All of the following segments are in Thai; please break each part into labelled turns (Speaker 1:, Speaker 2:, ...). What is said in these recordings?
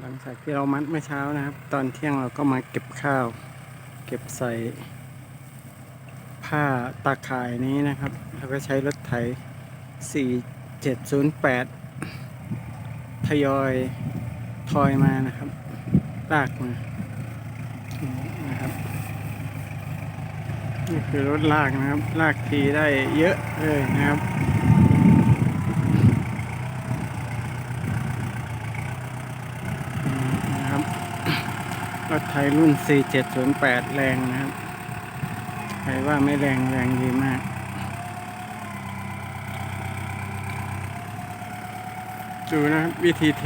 Speaker 1: หลังจากที่เรามัดเมื่อเช้านะครับ ตอนเที่ยงเราก็มาเก็บข้าว เก็บใส่ ผ้าตาข่ายนี้นะครับ แล้วก็ใช้รถไถ 4708 ทยอยทอยมานะครับลากมานี่นะครับนี่คือรถลากนะครับ ลากทีได้เยอะเลยนะครับ อืมนะครับ รถไทยรุ่น 4708 แรงนะครับ ใครว่าไม่แรงแรงดีมาก ดูนะครับวิธีเท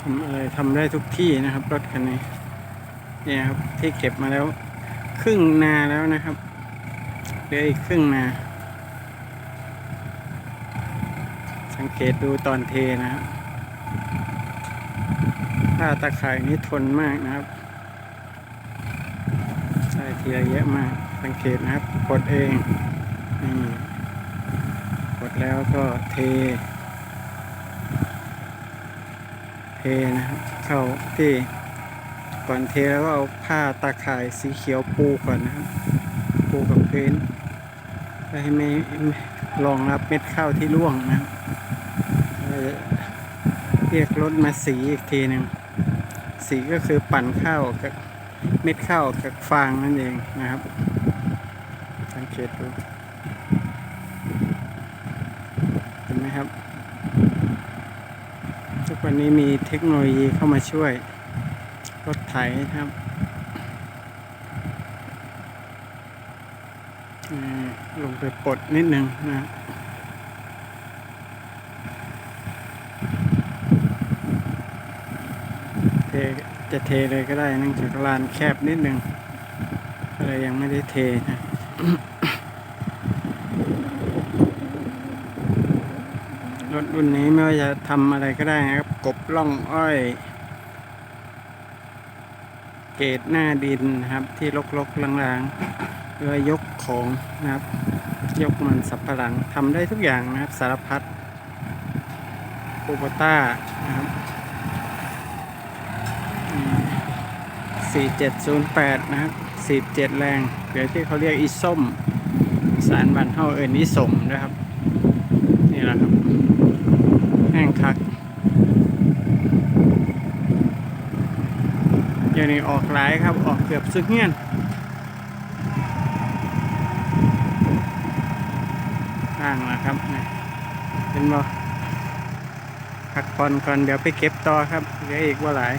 Speaker 1: ทำอะไรทำได้ทุกที่นะครับ รถคันนี้ เนี่ยครับที่เก็บมาแล้ว ครึ่งนาแล้วนะครับเหลืออีกครึ่งนา สังเกตดูตอนเทนะครับผ้าตะข่ายนี้ทนมากนะครับใส่ทีละเยอะมาก สังเกตนะครับ กดเองนี่กดแล้วก็เท เทนะครับ เข้าที่ก่อนเทแล้วก็เอาผ้าตาข่ายสีเขียวปูก่อนนะครับ ปูกับพื้นเพื่อให้ไม่รองรับเม็ดข้าวที่ร่วงนะครับ เรียกรถมาสีอีกทีหนึ่งสีก็คือปั่นข้าวกับเม็ดข้าวกับฟางนั่นเองนะครับ สังเกตดูเห็นไหมครับ ทุกวันนี้มีเทคโนโลยีเข้ามาช่วย รถไถนะครับลงไปปลดนิดนึงนะครับเท จะเทเลยก็ได้เนื่องจากลานแคบนิดนึงก็เลยยังไม่ได้เทนะรถรุ่นนี้ไม่ว่าจะทำอะไรก็ได้นะครับ กบล่องอ้อย เกตหน้าดินนะครับ ที่ลกๆลางๆหรือว่ายกของนะครับ ยกมันสับปะหลังทำได้ทุกอย่างนะครับ สารพัดโคโบต้านะครับ 4708 นะครับ 47 แรงเดี๋ยวที่เขาเรียกอีส้มอีสารบันเฮาเอิญอีสมนะครับ นี่แหละครับแห้งคักเดี๋ยวนี้ออกหลายครับ ออกเกือบสุดเงี้ยนข้างแล้วครับ เป็นบ่พักผ่อนก่อนเดี๋ยวไปเก็บต่อครับ เหลืออีกว่าหลาย